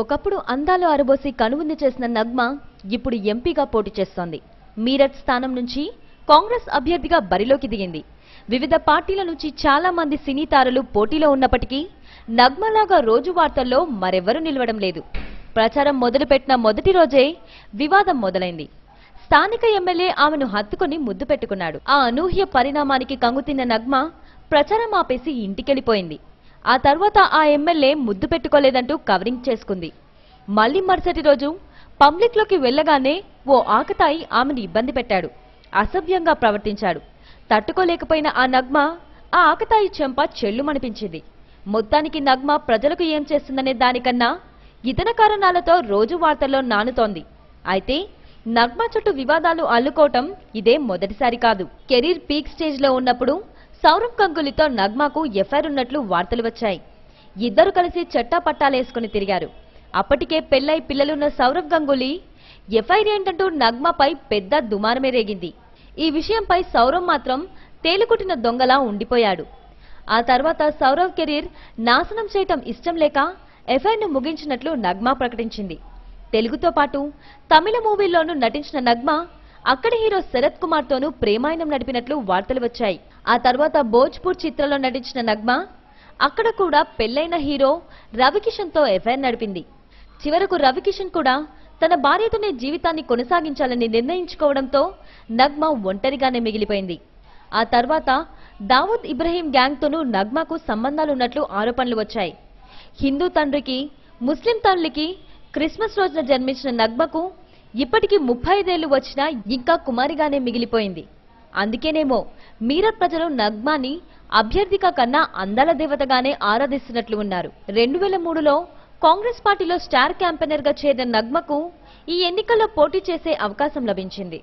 ఒకప్పుడు అందాలు అరబోసి కనువిందు చేసిన నగ్మ ఇప్పుడు ఎంపీగా పోటీ చేస్తోంది. మీరట్ స్థానం నుంచి కాంగ్రెస్ అభ్యర్థిగా బరిలోకి దిగింది. వివిధ పార్టీల నుంచి చాలా మంది సినీ తారలు పోటీలో ఉన్నప్పటికీ నగ్మలాగా రోజు వార్తల్లో మరెవరూ నిలవడం లేదు. ప్రచారం మొదలుపెట్టిన మొదటి రోజే వివాదం మొదలైంది. స్థానిక ఎమ్మెల్యే ఆమెను హత్తుకుని ముద్దు పెట్టుకున్నాడు. ఆ అనూహ్య పరిణామానికి కంగుతిన్న నగ్మ ప్రచారం ఆపేసి ఇంటికెళ్ళిపోయింది. ఆ తర్వాత ఆ ఎమ్మెల్యే ముద్దు పెట్టుకోలేదంటూ కవరింగ్ చేసుకుంది. మళ్ళీ మరుసటి రోజు పబ్లిక్లోకి వెళ్ళగానే ఓ ఆకతాయి ఆమెను ఇబ్బంది పెట్టాడు. అసభ్యంగా ప్రవర్తించాడు. తట్టుకోలేకపోయిన ఆ నగ్మ ఆ ఆకతాయి చెంప చెల్లుమనిపించింది. మొత్తానికి నగ్మ ప్రజలకు ఏం చేస్తుందనే దానికన్నా ఇతర కారణాలతో రోజు వార్తల్లో నానుతోంది. అయితే నగ్మ చుట్టూ వివాదాలు అల్లుకోవటం ఇదే మొదటిసారి కాదు. కెరీర్ పీక్ స్టేజ్లో ఉన్నప్పుడు సౌరవ్ గంగులీతో నగ్మాకు ఎఫ్ఐఆర్ ఉన్నట్లు వార్తలు వచ్చాయి. ఇద్దరు కలిసి చట్టా పట్టాలేసుకుని తిరిగారు. అప్పటికే పెళ్ళై పిల్లలున్న సౌరవ్ గంగూలీ ఎఫ్ఐఆర్ ఏంటంటూ నగ్మాపై పెద్ద దుమారమే రేగింది. ఈ విషయంపై సౌరవ్ మాత్రం తేలుకుట్టిన దొంగలా ఉండిపోయాడు. ఆ తర్వాత సౌరవ్ కెరీర్ నాశనం చేయటం ఇష్టం లేక ఎఫ్ఐఆర్ను ముగించినట్లు నగ్మా ప్రకటించింది. తెలుగుతో పాటు తమిళ మూవీల్లోనూ నటించిన నగ్మా అక్కడి హీరో శరత్ కుమార్తోనూ ప్రేమాయణం నడిపినట్లు వార్తలు వచ్చాయి. ఆ తర్వాత భోజ్పూర్ చిత్రంలో నటించిన నగ్మ అక్కడ కూడా పెళ్ళైన హీరో రవికిషన్తో ఎఫ్ఐఆర్ నడిపింది. చివరకు రవికిషన్ కూడా తన భార్యతోనే జీవితాన్ని కొనసాగించాలని నిర్ణయించుకోవడంతో నగ్మ ఒంటరిగానే మిగిలిపోయింది. ఆ తర్వాత దావూద్ ఇబ్రహీం గ్యాంగ్తోనూ నగ్మాకు సంబంధాలున్నట్లు ఆరోపణలు వచ్చాయి. హిందూ తండ్రికి ముస్లిం తల్లికి క్రిస్మస్ రోజున జన్మించిన నగ్మకు ఇప్పటికీ ముప్పై ఐదేళ్ళు వచ్చినా ఇంకా కుమారిగానే మిగిలిపోయింది. అందుకేనేమో మీరట్ ప్రజలు నగ్మాని అభ్యర్థిగా కన్నా అందాల దేవతగానే ఆరాధిస్తున్నట్లు ఉన్నారు. రెండు వేల మూడులో కాంగ్రెస్ పార్టీలో స్టార్ క్యాంపెయినర్గా చేరిన నగ్మకు ఈ ఎన్నికల్లో పోటీ చేసే అవకాశం లభించింది.